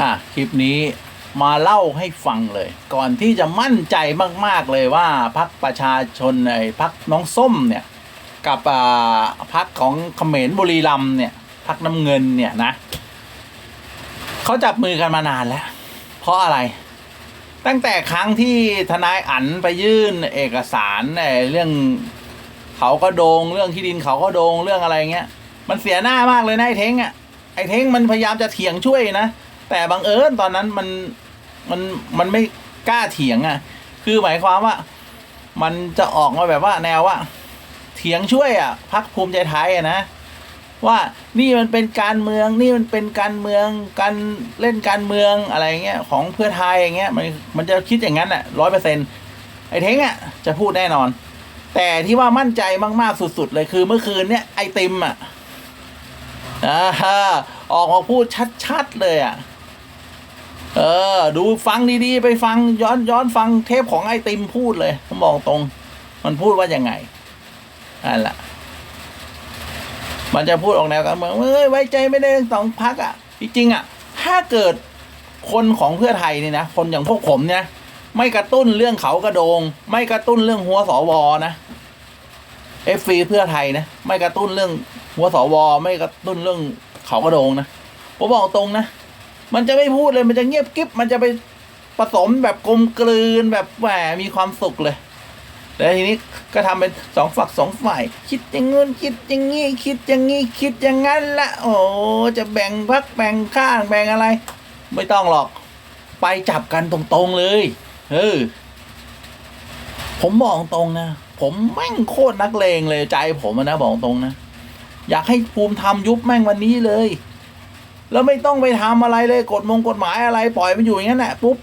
อะคลิปนี้มาเล่าให้ฟังเลย ก่อนที่จะมั่นใจมากๆเลยว่าพักประชาชนไอ้พักน้องส้มเนี่ยกับอ่าพักของเขมรบุรีรัมเนี่ยพักน้ำเงินเนี่ยนะเขาจับมือกันมานานแล้ว เพราะอะไร ตั้งแต่ครั้งที่ทนายอั๋นไปยื่นเอกสารเรื่องเขาก็โดงเรื่องที่ดินเขาก็โดงเรื่องอะไรเงี้ยมันเสียหน้ามากเลยนะไอ้เท้งอะไอ้เท้งมันพยายามจะเถียงช่วยนะ แต่บังเอิญตอนนั้นมันมันมันไม่กล้าเถียงอะ คือหมายความว่ามันจะออกมาแบบว่าแนวว่า เถียงช่วยอะพักภูมิใจไทยอะนะว่านี่มันเป็นการเมืองนี่มันเป็นการเมืองการเล่นการเมืองอะไรเงี้ยของเพื่อไทยอย่างเงี้ยมันมันจะคิดอย่างนั้นอะร้อยเปอร์เซ็นไอ้เท้งอะจะพูดแน่นอน แต่ที่ว่ามั่นใจมากๆสุดๆเลยคือเมื่อคืนเนี้ยไอติมอะอ่าออกมาพูดชัดๆเลยอะ เออ ดูฟังดีๆ ไปฟังย้อนย้อนฟังเทปของไอติมพูดเลยผมบอกตรง มันพูดว่ายังไงนั่นแหละมันจะพูดออกแนวการเมืองเอ้ยไว้ใจไม่ได้สองพักอะ จริงๆอะ ถ้าเกิดคนของเพื่อไทยนี่นะ คนอย่างพวกผมเนี่ยไม่กระตุ้นเรื่องเขากระโดง ไม่กระตุ้นเรื่องหัวสวนะเอฟซีเพื่อไทยนะไม่กระตุ้นเรื่องหัวสวไม่กระตุ้นเรื่องเขากระโดงนะผมบอกตรงนะ มันจะไม่พูดเลยมันจะเงียบกิ๊บมันจะไปผสมแบบกลมกลืนแบบแหมมีความสุขเลยแล้วทีนี้ก็ทำเป็นสองฝักสองฝ่าย คิดอย่างงู้นคิดอย่างงี้คิดอย่างงี้คิดอย่างงั้นละโอ้จะแบ่งพักแบ่งข้างแบ่งอะไร ไม่ต้องหรอก ไปจับกันตรงๆเลยเออผมบอกตรงนะ ผมแม่งโคตรนักเลงเลยใจผมนะบอกตรงนะ อยากให้ภูมิธรรมยุบแม่งวันนี้เลย แล้วไม่ต้องไปทำอะไรเลยกฎมงกฎหมายอะไรปล่อยมันอยู่อย่างนั้นแหละปุ๊บ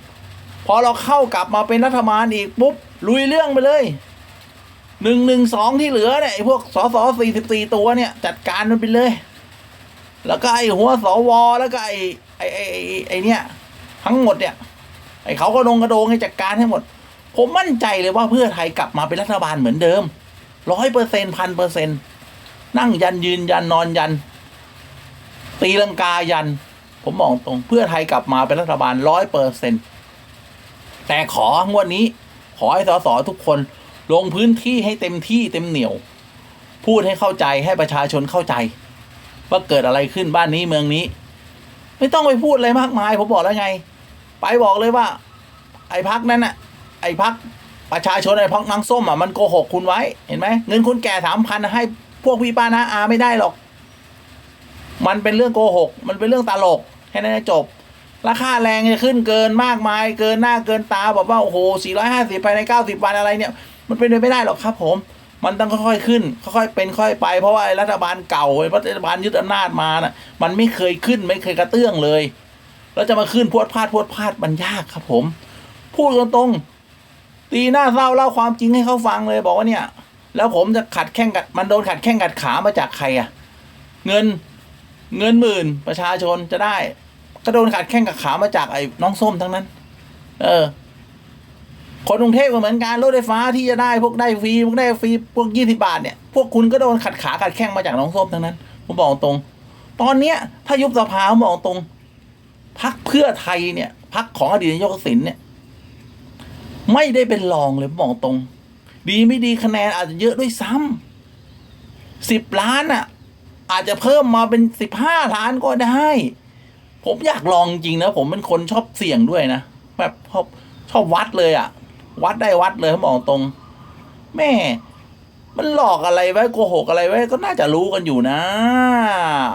พอเราเข้ากลับมาเป็นรัฐบาลอีกปุ๊บลุยเรื่องไปเลยหนึ่งหนึ่งสองที่เหลือเนี่ยพวกสสสี่สิบสี่ตัวเนี่ย จัดการมันไปเลย แล้วก็ไอ้หัวสวแล้วก็ไอ้ไอ้ไอ้ไอ้เนี่ยทั้งหมดเนี่ย ไอ้เขาก็ดงกระโดงให้จัดการให้หมด ผมมั่นใจเลยว่าเพื่อไทยกลับมาเป็นรัฐบาลเหมือนเดิมร้อยเปอร์เซ็นต์พันเปอร์เซ็นต์นั่งยันยืนยันนอนยัน ตีลังกายัน ผมมองตรงเพื่อไทยกลับมาเป็นรัฐบาลร้อยเปอร์เซ็นตแต่ของวดนี้ ขอให้สสทุกคนลงพื้นที่ให้เต็มที่เต็มเหนียว พูดให้เข้าใจให้ประชาชนเข้าใจ ว่าเกิดอะไรขึ้นบ้านนี้เมืองนี้ ไม่ต้องไปพูดอะไรมากมาย ผมบอกแล้วไง ไปบอกเลยว่า ไอ้พักนั้นน่ะ ไอ้พักประชาชนไอ้พักนางส้มอะมันโกหกคุณไว้เห็นไหมเงินคุณแก่สามพันให้พวกพี่ป้านาอาไม่ได้หรอก มันเป็นเรื่องโกหก มันเป็นเรื่องตลกแค่นั้นจบ ราคาแรงจะขึ้นเกินมากมาย เกินหน้าเกินตาบอกว่าโอ้โห 450 ภายใน 90 วันอะไรเนี่ย มันเป็นไปไม่ได้หรอกครับผม มันต้องค่อยๆขึ้น ค่อยๆเป็นค่อยไปเพราะว่ารัฐบาลเก่าไอ้รัฐบาลยึดอำนาจมาน่ะ มันไม่เคยขึ้นไม่เคยกระเตื้องเลย แล้วจะมาขึ้นพวดพลาดพวดพลาดมันยากครับผม พูดตรงๆตีหน้าเศร้าเล่าความจริงให้เขาฟังเลยบอกว่าเนี่ย แล้วผมจะขัดแข้งกัดมันโดนขัดแข้งกัดขามาจากใครอะเงิน เงินหมื่นประชาชนจะได้ ก็โดนขัดแข้งกับขามาจากไอ้น้องส้มทั้งนั้น เออ คนกรุงเทพก็เหมือนกันรถไฟฟ้าที่จะได้พวกได้ฟรีพวกได้ฟรีพวกยี่สิบาทเนี่ย พวกคุณก็โดนขัดขาขัดแข้งมาจากน้องส้มทั้งนั้น ผมบอกตรง ตอนเนี้ย ถ้ายุบสภาผมบอกตรงพักเพื่อไทยเนี่ยพักของอดีตนายกทักษิณเนี่ย ไม่ได้เป็นรองเลยผมบอกตรง ดีไม่ดีคะแนนอาจจะเยอะด้วยซ้ำสิบล้านอะ อาจจะเพิ่มมาเป็นสิบห้าล้านก็ได้ ผมอยากลองจริงนะ ผมเป็นคนชอบเสี่ยงด้วยนะ แบบชอบชอบวัดเลยอะ่ะวัดได้วัดเลยเขาบอกตรง แม่ มันหลอกอะไรไว้โกหกอะไรไว้ก็น่าจะรู้กันอยู่นะ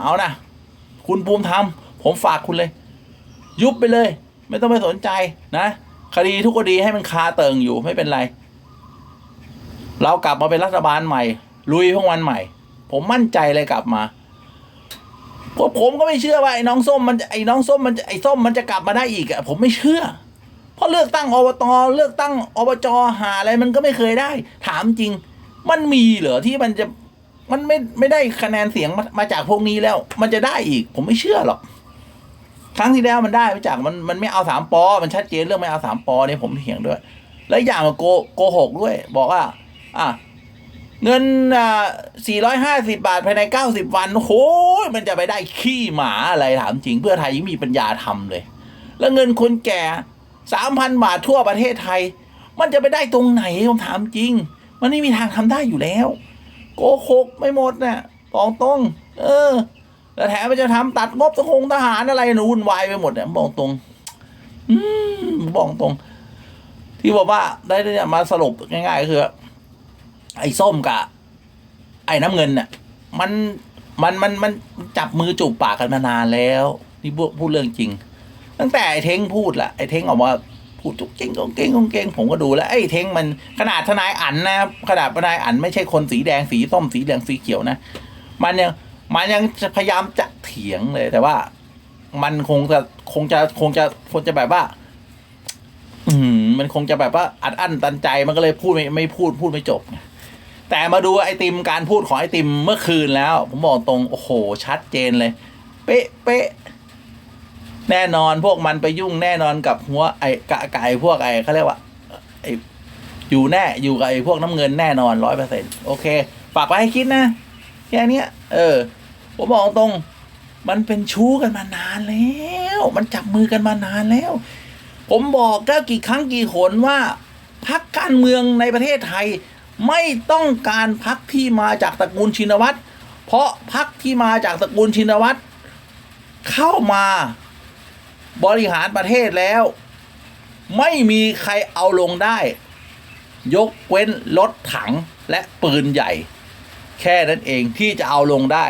เอานะคุณภูมิธรรมผมฝากคุณเลย ยุบไปเลย ไม่ต้องไปสนใจนะ คดีทุกคดีให้มันคาเติงอยู่ไม่เป็นไร เรากลับมาเป็นรัฐบาลใหม่ ลุยพวกวันใหม่ ผมมั่นใจเลยกลับมาพวกผมก็ไม่เชื่อว่าไอ้น้องส้มมันไอ้น้องส้มมันไอ้ส้มมันจะกลับมาได้อีกอะผมไม่เชื่อ เพราะเลือกตั้งอบตเลือกตั้งอบจหาอะไรมันก็ไม่เคยได้ ถามจริง มันมีเหรอที่มันจะมันไม่ไม่ได้คะแนนเสียงมามาจากพวกนี้แล้ว มันจะได้อีก ผมไม่เชื่อหรอกครั้งที่แล้วมันได้มาจากมันมันไม่เอาสามปอ มันชัดเจนเรื่องไม่เอาสามปอเนี่ยผมเถียงด้วย แล้วอย่างมาโกโกหกด้วย บอกว่า อะ เงินอ่า450 บาทภายใน 90 วันโอ้โหมันจะไปได้ขี้หมาอะไรถามจริง เพื่อไทยยังมีปัญญาทำเลย แล้วเงินคนแก่สามพันบาททั่วประเทศไทย มันจะไปได้ตรงไหนผมถามจริง มันไม่มีทางทำได้อยู่แล้ว โกหกไม่หมดนะ่ะบอกตรงเออแล้วแถมมันจะทำตัดงบทหงทหารอะไรนะวุ่นวายไปหมดเนี่ยบอกตรง อืมบอกตรง ที่บอกว่าได้เนี่ยมาสรุปง่ายๆก็คือ ไอ้ส้มกับไอ้น้ำเงินเนี่ยมันมันมันมันจับมือจูบปากกันมานานแล้วนี่พูดพูดเรื่องจริง ตั้งแต่ไอ้เท้งพูดละไอ้เท้งออกมาพูดจุกเก่งกงเก่งกงเก่งผมก็ดูแล้วไอ้เท้งมันขนาดทนายอันนะขนาดทนายอันไม่ใช่คนสีแดงสีส้มสีเหลืองสีเขียวนะมันยังมันยังพยายามจะเถียงเลยแต่ว่า มันคงจะคงจะคงจะคงจะแบบว่า อืมมันคงจะแบบว่าอัดอั้นตันใจมันก็เลยพูดไม่ไม่พูดพูดไม่จบไง แต่มาดูไอติมการพูดของไอติมเมื่อคืนแล้ว ผมบอกตรง โอ้โห ชัดเจนเลย เป๊ะเป๊ะแน่นอนพวกมันไปยุ่งแน่นอนกับหัวไอกะไก่พวกไอเขาเรียกว่าไออยู่แน่อยู่กับไอพวกน้ำเงินแน่นอนร้อยเปอร์เซ็นต์โอเค ฝากไปให้คิดนะแค่เนี้ยเออ ผมบอกตรง มันเป็นชู้กันมานานแล้ว มันจับมือกันมานานแล้ว ผมบอกก็กี่ครั้งกี่หนว่าพักการเมืองในประเทศไทย ไม่ต้องการพักที่มาจากตระกูลชินวัตรเพราะพักที่มาจากตระกูลชินวัตรเข้ามาบริหารประเทศแล้ว ไม่มีใครเอาลงได้ ยกเว้นรถถังและปืนใหญ่ แค่นั้นเองที่จะเอาลงได้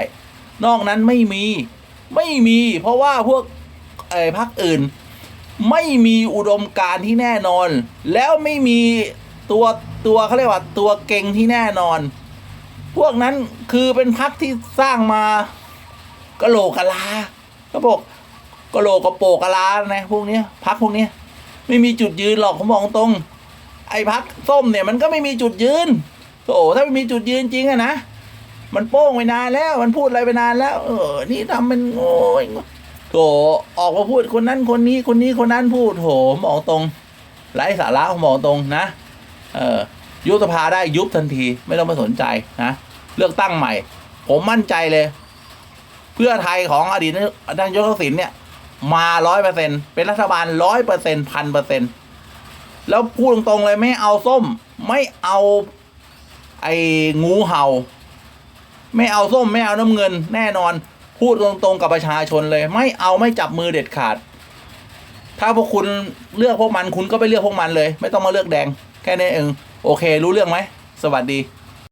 นอกนั้นไม่มีไม่มีเพราะว่าพวกไอ้พักอื่น ไม่มีอุดมการที่แน่นอน แล้วไม่มี ตัวตัวเขาเรียกว่าตัวเก่งที่แน่นอน พวกนั้นคือเป็นพักที่สร้างมากะโหลกกะลาเขาบอกกะโหลกกระโปกกะลานะพวกนี้พักพวกนี้ไม่มีจุดยืนหรอกผมบอกตรง ไอ้พักส้มเนี่ยมันก็ไม่มีจุดยืนโอ้ถ้าไม่มีจุดยืนจริงอะนะมันโป้งไปนานแล้วมันพูดอะไรไปนานแล้ว เออ นี่ทำเป็นโง่โถออกมาพูดคนนั้นคนนี้คนนี้คนนั้นพูดโถมองตรงไร้สาระมองตรงนะ เออยุบสภาได้ยุบทันทีไม่ต้องมาสนใจนะ เลือกตั้งใหม่ ผมมั่นใจเลย เพื่อไทยของอดีตนายกทักษิณเนี่ย มาร้อยเปอร์เซ็นเป็นรัฐบาลร้อยเปอร์เซ็นพันเปอร์เซ็นแล้วพูดตรงๆเลยไม่เอาส้ม ไม่เอาไอ้งูเห่า ไม่เอาส้มไม่เอาน้ำเงิน แน่นอน พูดตรงๆกับประชาชนเลย ไม่เอาไม่จับมือเด็ดขาด ถ้าพวกคุณเลือกพวกมันคุณก็ไปเลือกพวกมันเลย ไม่ต้องมาเลือกแดง แค่นี้เองโอเค รู้เรื่องไหม สวัสดี